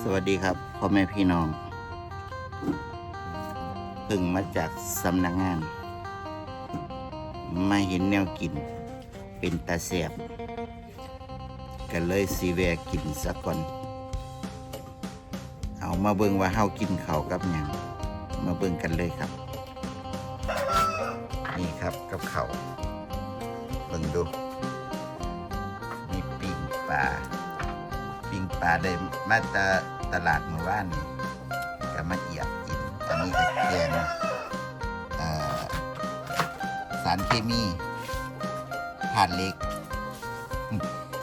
สวัสดีครับพ่อแม่พี่น้องเพิ่งมาจากสำนักงาน มาเห็นแนวกิน เป็นตาแสบก็เลยสีแวกินสักก่อน เอามาเบิ่งว่าเฮากินเขากับหยังมาเบิ่งกันเลยครับ นี่ครับกับเขาเบิ่งดูมีปิ้งปลา ปิ้งปลาได้มาตาตลาดเมื่อวานนี่ก็มาเอียบกินอันนี้ก็แกงเอ่อสารเคมีผ่านเหล็ก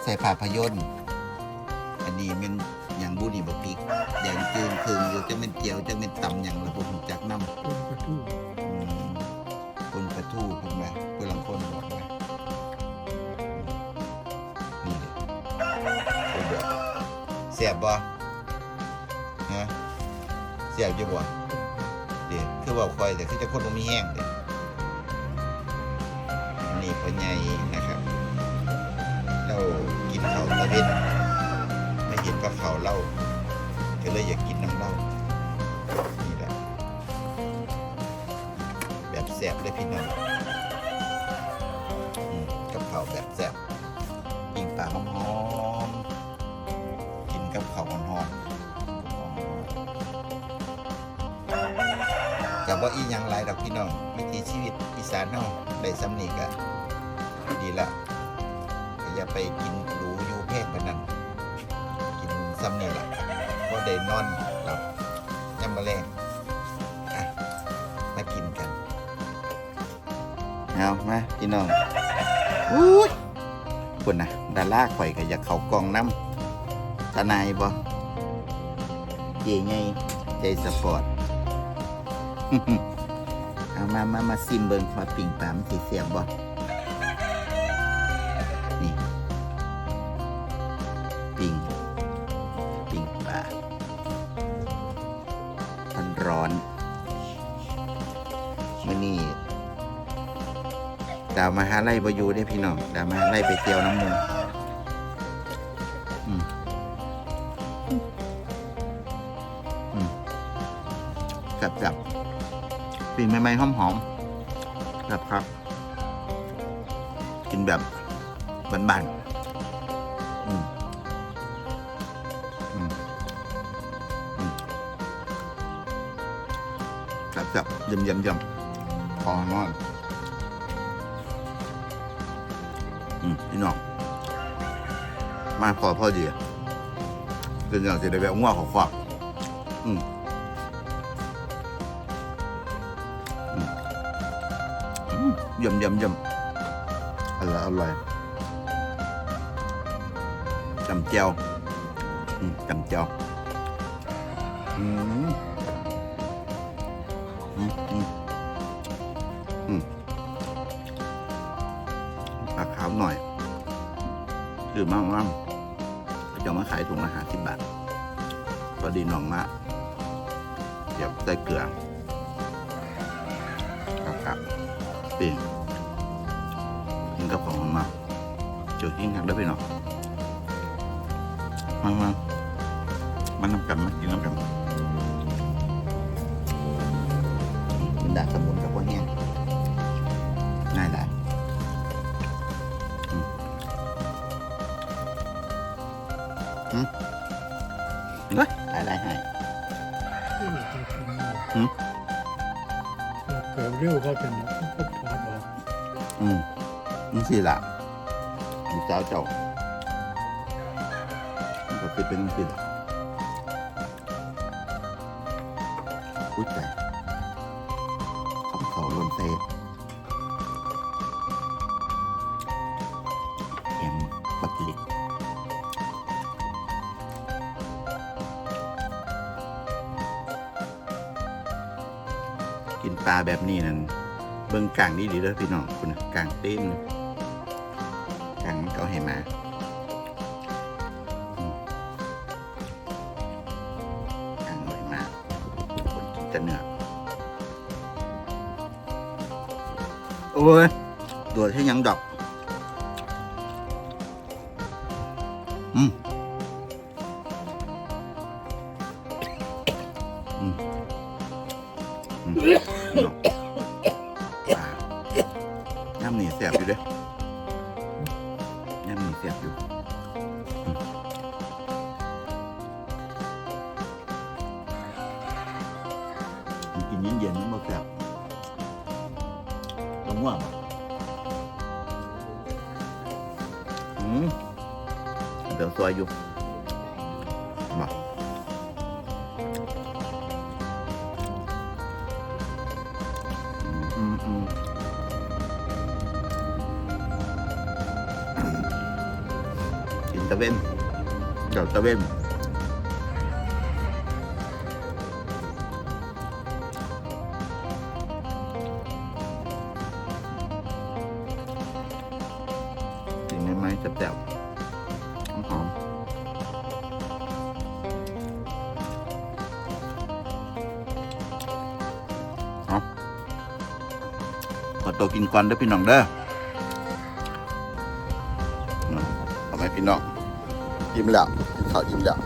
ใส่ภาพยนตร์อันนี้มันอย่างบุนี่บพริกแดงจืนคืงอยู่จะเป็นเจียวจะเป็นตำอย่างระบบจากน้ำต้นกระทู้อืมคนกระทู้เพิ่นว่าเพื่อนลังคนบอก สียบบ่ฮะเสียบอยู่บ่เดี๋ยวคือว่าคอยแต่คือจะคนบ่มีแห้งเด้อันนี่พ่อใหญ่นะครับเรากินข้าวตะเวนไม่เห็นว่าข้าวเล่าก็เลยอยากกินน้ำเล้านี่แหละแบบแสบเลยพี่น้อง กับว่าอีหยังไรดอกพี่น้องวิถีชีวิตอีสานเฮาได้สำนีกะดีละอย่าไปกินหรูอยู่แพงปานนั้นกินซ้ำนีละก็ได้นอนหลับยามมาแรงมากินกันเอามาพี่น้องอุ้ยคนนะดาราข่อยก็อยากเขากองน้ำทนายบ่เย่ไงใจสปอร์ต เอามามามาซิมเบิงมาปิ่งปามสีเสียบบ่นี่ปิ่งปิ่งปลามันร้อนมื่อนี้ดาวมาหาไล่บอยู่ได้พี่น้องดาวมาหาไล่ไปเที่ยวน้ำมูอื ปิ่งใหม่ๆหอมๆครับครับ กินแบบบานๆอืมอืมอืมครับครับยำยำยำพอมากอืมพี่น้องมาพอพอดีอะเป็นอย่างจะได้แบบง่วงขอควากอืม อืมยำยำยำอร่อยอร่อยจำเจียวจำเจียวอืมอืมอืมอืมปลาขาวหน่อยคือมากมากจะมาขายถุงละห้าสิบบาทพอดีน้องมาเดี๋ยวใส่เกลือ ปิ่งกินกับของมาเจอกินกันได้ไปหน่อยมามามันน้ำกันมากินน้ำกันมันดาสมุนกับพวกแห้งง่ายได้เฮ้ยอะไรให้ ร็วเขาเป็นก็ถอดออกอืมนี่สิละมีเจ้าเจ้ามันก็คือเป็นสิละอุ้ยแต่เขาเขาลนเซแข็งปักลิกกินปลาแบบนี้นั่นางดีดีเลยพี่น้องคุณนะกลางเต้นกลางมันก็ให้มาอืมกลางหน่อยมากคนกินจะเนื้อโอ้ยโดดให้ยังดอก เดี๋ยวซอย ก่อนเด้อพี่น้องเด้อเอาไหมพี่น้องอิ่มแล้วกินข้าวอิ่มแล้ว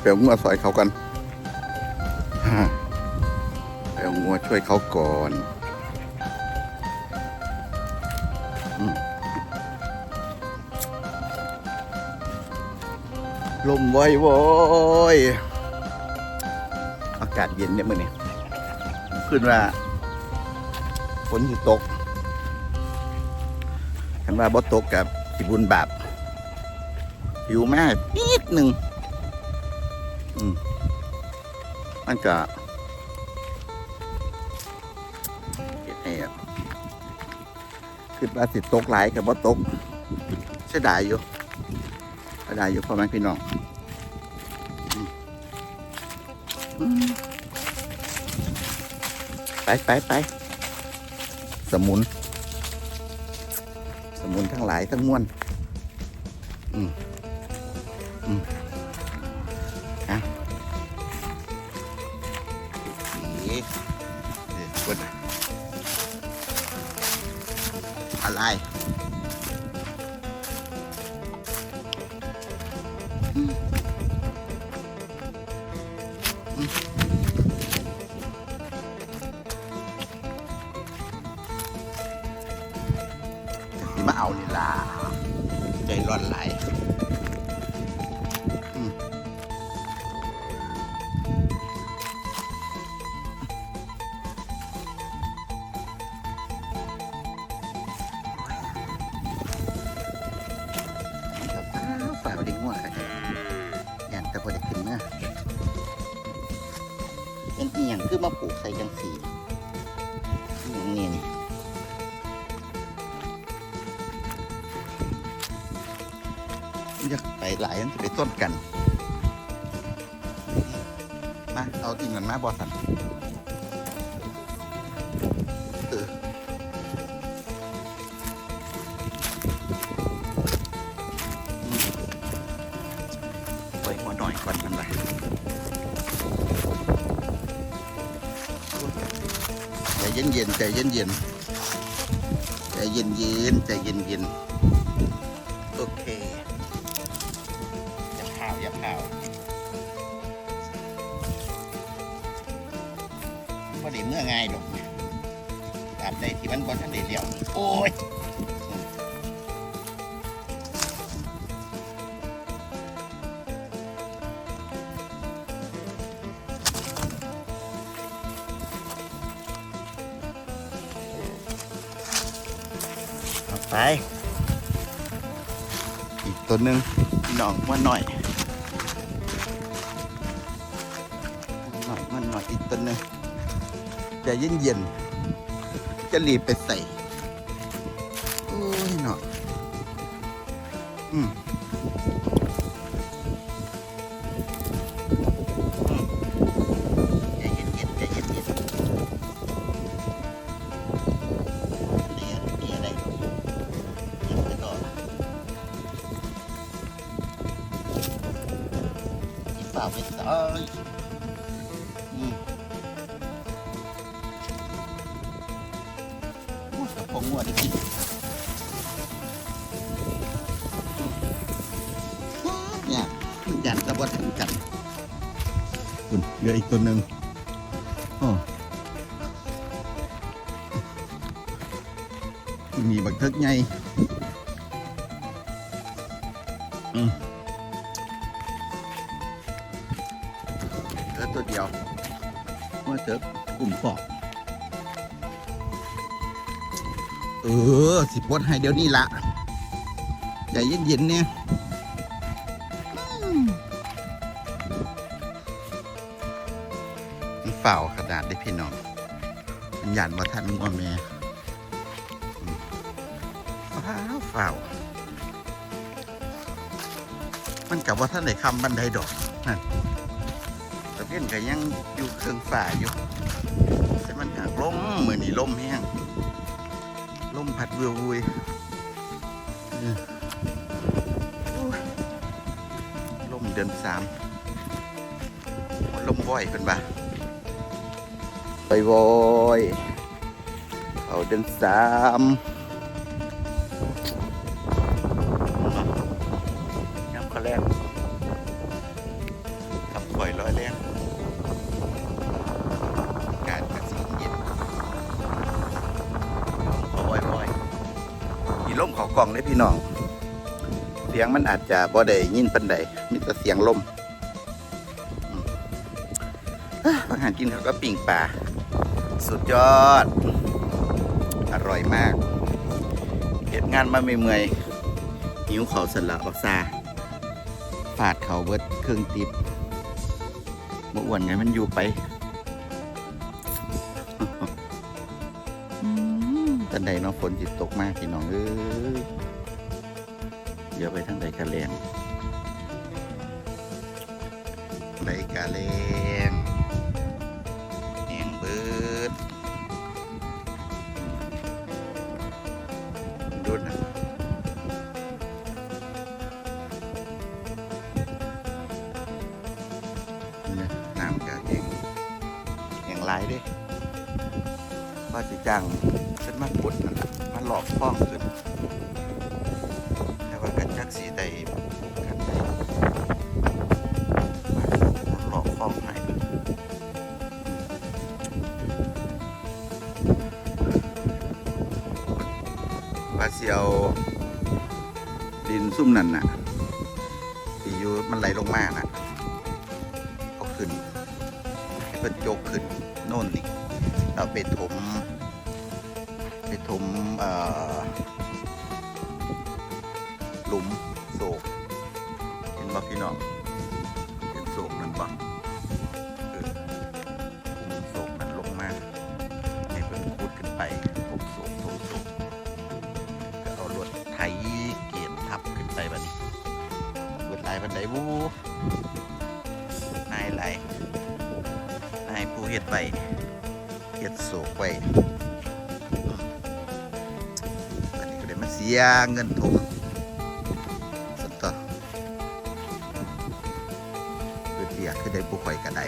เปลวงัวซอยเขากันเปลวงัวช่วยเขาก่อนลมไว้โว้ยอากาศเย็นเนี่ยมื่อนี้ขึ้นว่า ฝนอยู่ตกคันว่าบ่ตกกับสิบุญบาปผิวแม่นิดหนึ่งอืมมันก็เฮ็ดให้อะคือว่าสิตกหลายกับบ่ตกเสียดายอยู่เสียดายอยู่พ่อแม่พี่น้องไปไปไป สมุน สมุนทั้งหลายทั้งมวลอืม ส่จังสีอย่างนี้นี่อยากไปหลายอันจะไปต้นกัน มา เอาจริงกันมาบอสัน ใจเย็นเย็นๆใจเย็นเย็นๆใจเย็นเย็นๆใจเย็นเย็นๆโอเคอย่าข่าวอย่าข่าวพอดีเมื่อไงหรอกตาบใดที่มันบอทันได้เลี้ยว โอ้ย อาไปอีกตัวหนึ่งพี่น้องมันหน่อยหน่อยมันหน่อยอีกตัวหนึ่งจะเย็นเย็นๆจะรีบไปใส่โอ้ยเนาะอืม บักเทิกไงอืมเหลือตัวเดียวเมื่อเถิกกลุ่มปอกเออ สิปลดให้เดี๋ยวนี้ละใจเย็นๆเนี่ยเฝ้าขนาดได้พี่น้องมันหยันว่าท่านงัวแม่ ฟ้าวมันกับว่าท่านไหนคำบันไดดอกนั่นตะเพียนก็ยังอยู่เครื่องฝ่าอยู่ แต่มันหักล้มเหมือนนี่ล้มแห้งล้มพัดเวือวุยเออโอ้มเดือนสามล้มบ่อยเป็นบ่าไปวอยเอาเดือนสาม มันอาจจะบ่ได้ยินปันใดมีแต่เสียงลมอืมอะอาหารกินเขาก็ปิ่งปลาสุดยอด อร่อยมากเห็ดงานมาไม่เมื่อยหิวเขาวสละบักซาฟาดเขาเบิดเครื่องติบเมื่ออ้วนไงมันอยู่ไปตันใดเน้องฝนจิตตกมากพี่น้องเอ้ย เดี๋ยวไปทางใดกะแลงใดกะแลง เสียวดินซุ่มนั่นน่ะที่อยู่มันไหลลงมาน่ะเอาขึ้นให้เพิ่นโจกขึ้นโน่นนี่เราไปถมไปถมหลุมโศกเห็นบ่พี่น้อง เห็ดไปเห็ดโศกไปอันนี้ก็เลยมาเสียเงินทุกสันต่อคือเสียคือได้ผู้ข่อยกระได้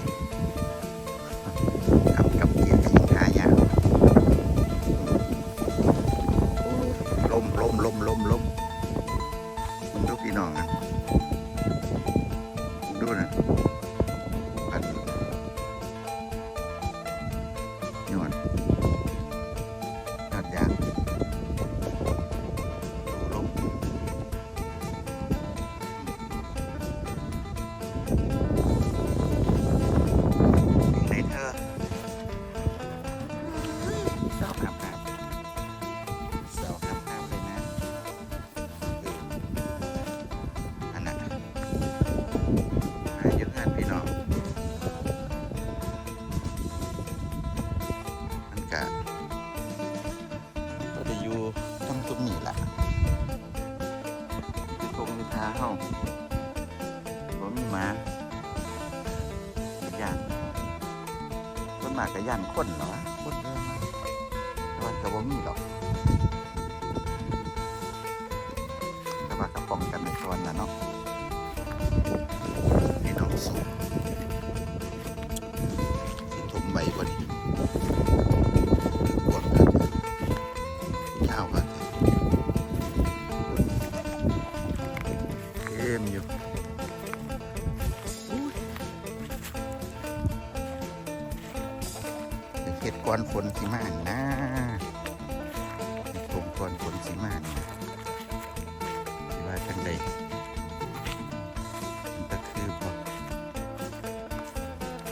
ย่านคนเหรคน นสิมานนะผมก่อนฝนสิมานี่นะสิว่าจังใดมันก็คือพอ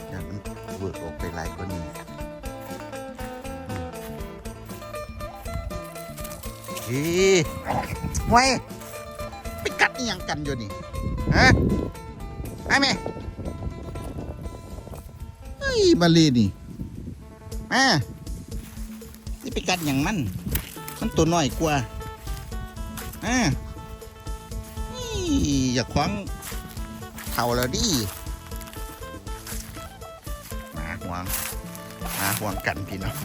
อย่ามันเวิร์กออกไปหลายกว่านี้เฮ้ยไว้ไปกัดอีหยังกันอยู่นี่ฮะไอ้แม่เฮ้บาลีนี่แม่ ดอย่างมัน มันตัวน้อยกว่าอ่านี่อย่าคว้างเข่าแล้วดิมาห่วงมาห่วงกันพี่น้อง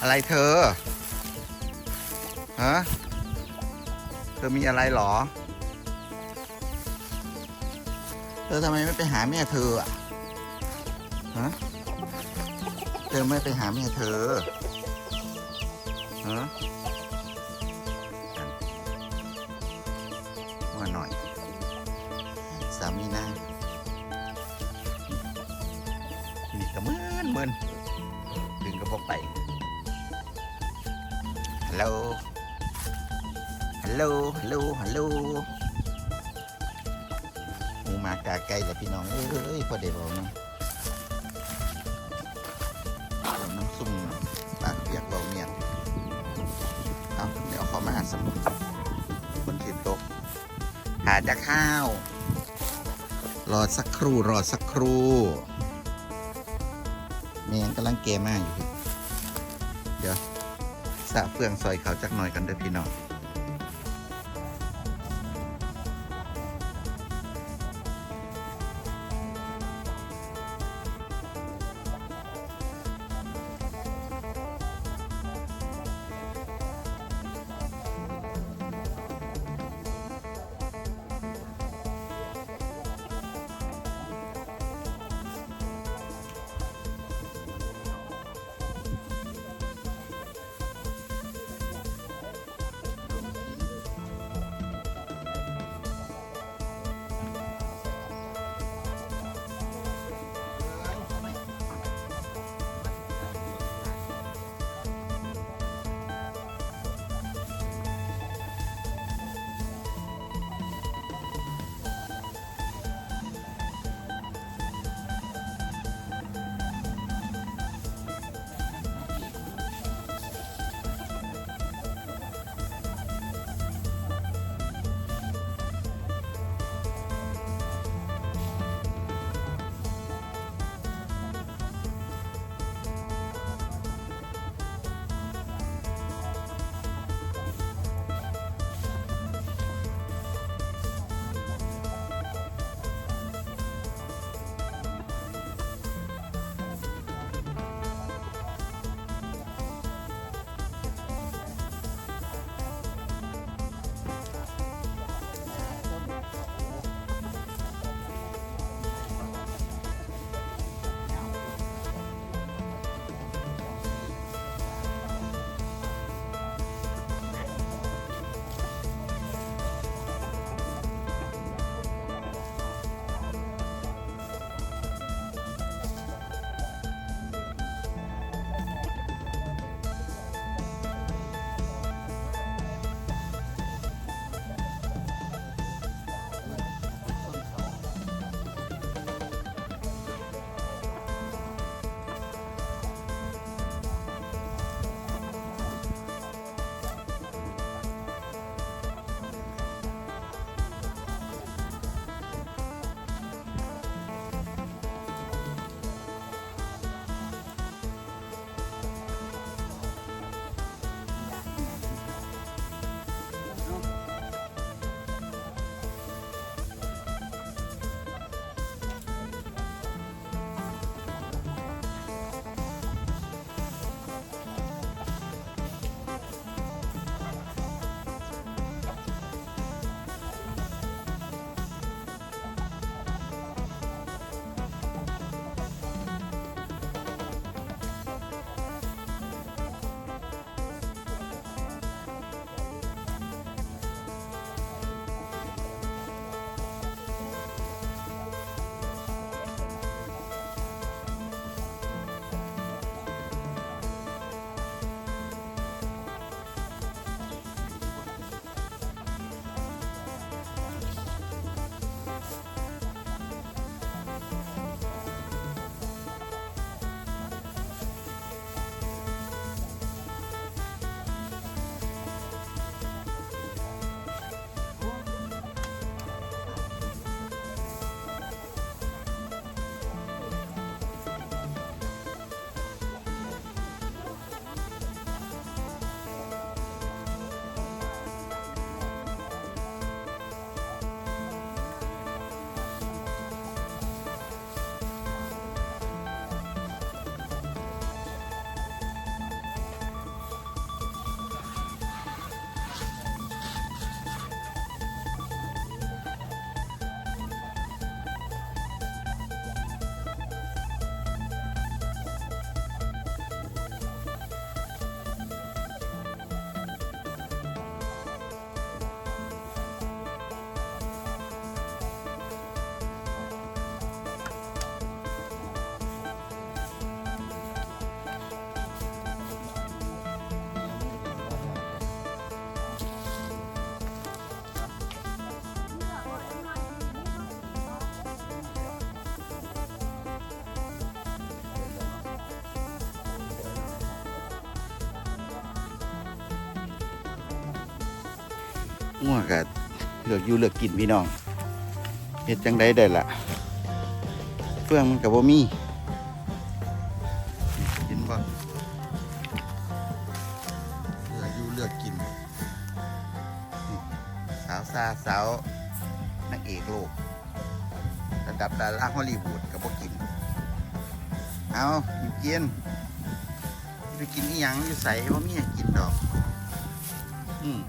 อะไรเธอ ฮะ เธอมีอะไรเหรอ เธอทำไมไม่ไปหาแม่เธออะ ฮะ ธอไม่ไปหาแม่เธอฮะว่าหน่อย สามีนางนี่ก็เหมือนเหมือนดึงกระบอกไป ฮัลโหล ฮัลโหล ฮัลโหล ฮัลโหลมูมากาไก่แล้วพี่น้อง เอ้ยพอเดี๋ยวบอกนะาจะข้าวรอสักครู่รอสักครู่เมียงกำลังเกมากอยู่ เดี๋ยวสะเฟืองซอยเขาจักหน่อยกันเด้อพี่น้อง ง่วงก็เลือกอยู่เลือกกินพี่น้องเฮ็ดจังไดได้ล่ะเฟื่องมันก็บ่มีกินบ่เลือกอยู่เลือกกินนี่สาวซาสาวนางเอกโลกระดับดาราฮอลลีวูดก็บ่กิน เอากินไปกินอีหยังอยู่ใส่ว่ามีให้กินดอก อืม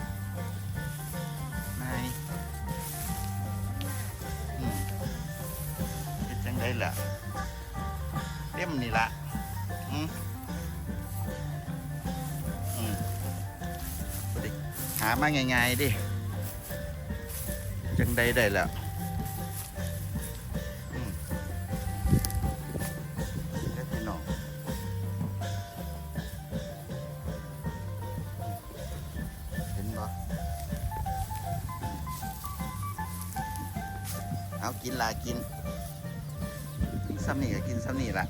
มาง่ายๆดิจังได้ได้แล้วเอพี่น้องเห็นบ่เอากินละกินกินซ้ำนี่ก็กินซ้ำนี่ละ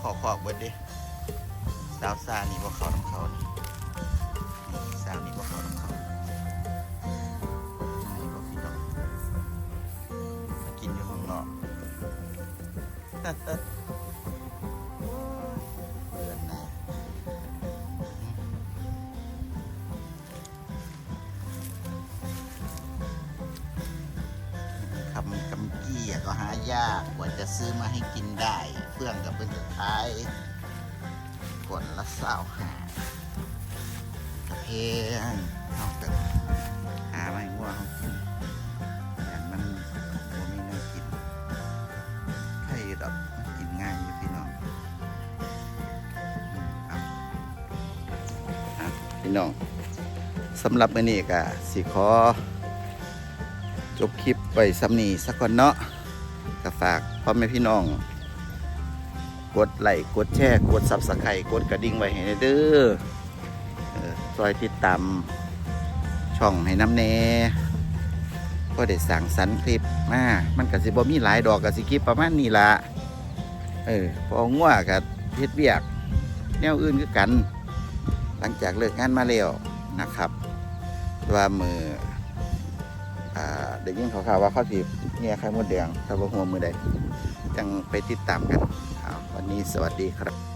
เขาขอขอกเบิดเดิสาวซานี่บ่เขาน้ำเขานี่นี่สาวนี่บ่เขาน้ำเขาไหนบ่พี่น้องมากินอยู่ข้างนอกเบื่อหน่าคำกำกี้ก็หายากกว่าจะซื้อมาให้กินได้ เพื่อนกับเพื่อนจะขายกดละเศร้าหากระเพงเอาแต่หาไม่ง่วงกินอย่างมันบ่มีเนื้อกินใครดอกมันกินง่ายอยู่พี่น้องพี่น้องสำหรับมื้อนี้ก็สิขอ จบคลิปไปสำนีสักก่อนเนาะก็ฝากพ่อแม่พี่น้อง กดไลค์กดแชร์กดซับสไครต์กดกระดิ่งไว้ให้เด้อเออซอยติดตามช่องให้น้ำแน่ก็ได้สั่งสรรค์คลิปมามันก็สิบ่มีหลายดอกก็สิคลิปประมาณนี้ละเออพอง่วกับเฮ็ดเบียก แนวอื่นคือกัน หลังจากเลิกงานมาแล้วนะครับว่ามืออ่าเด็กยิ่งขาข่าวๆว่าเขาสิแง่ยไข่มดแดงถ้าว่หัวมือใดจังไปติดตามกัน นี้สวัสดีครับ